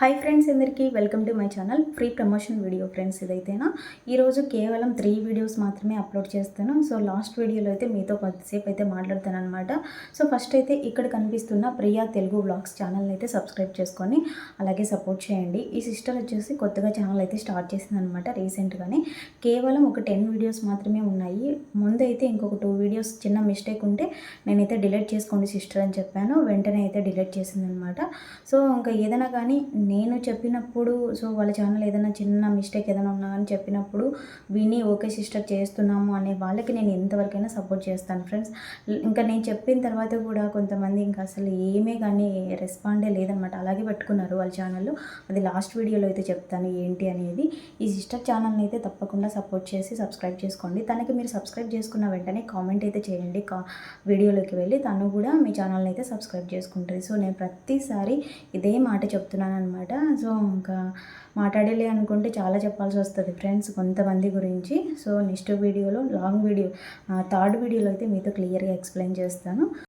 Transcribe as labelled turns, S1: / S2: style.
S1: Hi friends అందరికీ welcome to my channel free promotion video friends ఇదైతేనా? ఈరోజు కేవలం three videos మాత్రమే అప్లోడ్ చేస్తాను. సో లాస్ట్ వీడియోలో అయితే మీతో కొద్దిసేపు అయితే మాట్లాడతాను అనమాట సో ఫస్ట్ అయితే ఇక్కడ కనిపిస్తున్న ప్రియా తెలుగు వ్లాగ్స్ ఛానల్ని అయితే సబ్స్క్రైబ్ చేసుకొని అలాగే సపోర్ట్ చేయండి. ఈ సిస్టర్ వచ్చేసి కొత్తగా ఛానల్ అయితే స్టార్ట్ చేసింది అనమాట రీసెంట్గానే కేవలం ఒక టెన్ వీడియోస్ మాత్రమే ఉన్నాయి. ముందు అయితే ఇంకొక టూ వీడియోస్ చిన్న మిస్టేక్ ఉంటే నేనైతే డిలీట్ చేసుకోండి సిస్టర్ అని చెప్పాను. వెంటనే అయితే డిలీట్ చేసిందనమాట సో ఇంకా ఏదైనా కానీ నేను చెప్పినప్పుడు సో వాళ్ళ ఛానల్ ఏదైనా చిన్న మిస్టేక్ ఏదైనా ఉన్నా కానీ చెప్పినప్పుడు విని ఓకే సిస్టర్ చేస్తున్నాము అనే వాళ్ళకి నేను ఎంతవరకైనా సపోర్ట్ చేస్తాను ఫ్రెండ్స్ ఇంకా నేను చెప్పిన తర్వాత కూడా కొంతమంది ఇంకా అసలు ఏమే కానీ రెస్పాండే లేదనమాట అలాగే పెట్టుకున్నారు వాళ్ళ ఛానల్లో అది లాస్ట్ వీడియోలో అయితే చెప్తాను ఏంటి అనేది. ఈ సిస్టర్ ఛానల్ని అయితే తప్పకుండా సపోర్ట్ చేసి సబ్స్క్రైబ్ చేసుకోండి. తనకి మీరు సబ్స్క్రైబ్ చేసుకున్న వెంటనే కామెంట్ అయితే చేయండి. కా వీడియోలోకి వెళ్ళి తను కూడా మీ ఛానల్ని అయితే సబ్స్క్రైబ్ చేసుకుంటుంది. సో నేను ప్రతిసారి ఇదే మాట చెప్తున్నాను అనమాట అనమాట సో ఇంకా మాట్లాడాలి అనుకుంటే చాలా చెప్పాల్సి వస్తుంది ఫ్రెండ్స్ కొంతమంది గురించి. సో నెక్స్ట్ వీడియోలో లాంగ్ వీడియో థర్డ్ వీడియోలో అయితే మీతో క్లియర్గా ఎక్స్ప్లెయిన్ చేస్తాను.